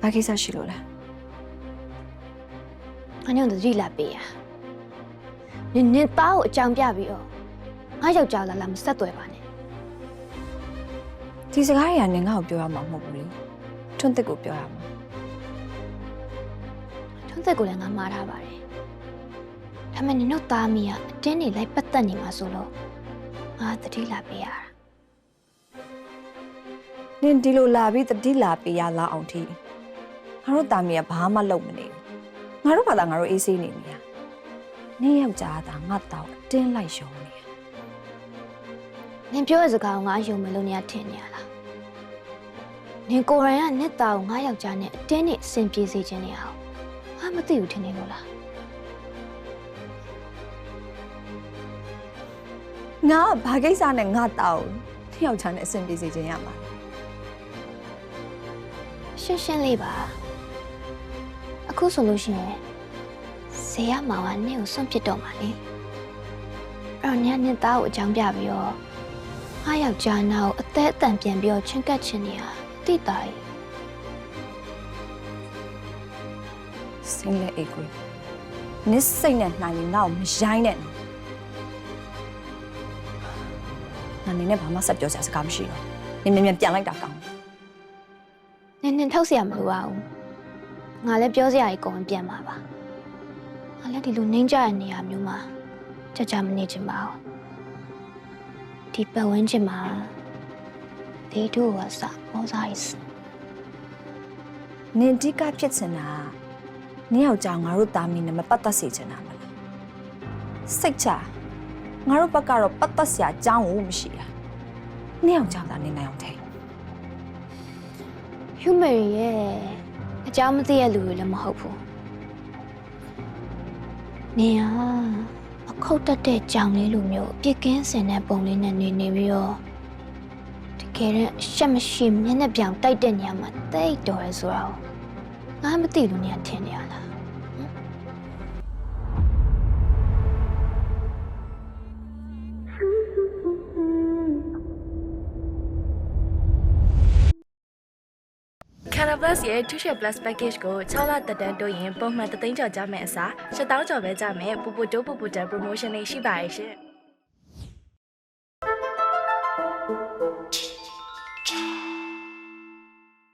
ဘာကိစ္စရှိလို့လဲငါညောင်တတိလာပေးရနင်နင်သားကိုအကြောင်းပြပြီးတော့ငါယောက်ျားလာလာမဆက်သွယ်ပါနဲ့ဒီစကားတွေကနင်ငါ့ကိုပြောရမှာမဟုတ်ဘူးလေထွန်းတစ်ကိုပြောရမှာထွန်းသက်ကိုလည်းငါမှားထားပါတယ်ဒါပေမဲ့နင်တို့သားမိကအတင်းနေလိုက်ပတ်သက်နေမှာဆိုလို့ငါတတိလာပေးရတာနင်ဒီလိုလာပြီးတတိလာပေးရလာအောင်ထိ ငါတို့တာမီကဘာမှလုပ်မနေဘူးငါတို့ဘာသာငါတို့အေးဆေးနေနေရနင်ယောက်ျားသားငါတောက်အတင်းလိုက်ရှုံနေရနင်ပြောတဲ့စကားကိုငါယုံမယ်လို့နေရထင်နေရလားနင်ကိုယ်တိုင်ကနှစ်သားကိုငါယောက်ျားနဲ့အတင်းနဲ့အဆင်ပြေစေခြင်းနေအောင်ငါမသိဘူးထင်နေလို့လားငါကဘာကိစ္စနဲ့ငါတောက်တယောက်ချမ်းနဲ့အဆင်ပြေစေခြင်းရမှာလဲရှင်းရှင်းလေးပါ အခုဆိုလို့ရှိရင်ဇေယမောင်ကနင့်ကိုစွန့်ပစ်တော့မှာလေအဲ့တော့ညနေသားကိုအကြောင်းပြပြီးတော့ငါယောက်ျားနာကိုအသက်အတန်ပြန်ပြီးတော့ချင်းကပ်ချင်နေရတိတာကြီး စင်းလက်အိတ်ကွေးနစ်စိတ်နဲ့နှိုင်းရင်ငါ့ကိုမရိုင်းနဲ့နော်ငါနေနဲ့ဘာမှဆက်ပြောစရာစကားမရှိတော့နင်မြန်မြန်ပြန်လိုက်တာကောင်းတယ် နင်းနင်းထုတ်เสียမလို့ပါဘူး ငါလည်းပြောစရာကြီးကုန်ပြန်ပါပါငါလည်းဒီလိုနှင်းကြတဲ့နေရာမျိုးမှာကြကြမနေချင်ပါဘူးဒီပတ်ဝန်းကျင်မှာဒေတို့ကစပေါ်စားရစ်နင်အဓိကဖြစ်ချင်တာကနင်ယောက်ျားငါတို့တာမီနဲ့မပတ်သက်စေချင်တာမလားစိတ်ချငါတို့ဘက်ကတော့ပတ်သက်စရာအကြောင်းကိုမရှိတာနင်ယောက်ျားသာနေနိုင်အောင်ထိန်ဟျူမရီ ရဲ့အကြောင်းမသိရလူတွေလည်းမဟုတ်ဘူးနင်ဟာအခုတ်တက်တဲ့ကြောင်လေးလိုမျိုးအပြစ်ကင်းစင်တဲ့ပုံလေးနဲ့နေနေပြီးတော့တကယ်တော့ရှက်မရှိမျက်နှာပြောင်တိုက်တဲ့နေရာမှာတိတ်တော်ရဲဆိုတော့ငါမသိလို့နေရထင်နေရလား Canal Plus ရဲ့ Two Share Plus Package ကို6လတက်တန်းတိုးရင်ပုံမှန်3သိန်းကျော်ကြမယ်အစား7000ကျော်ပဲကြမယ်ပူပူတိုးပူပူတန် promotion လေးရှိပါရဲ့ရှင်။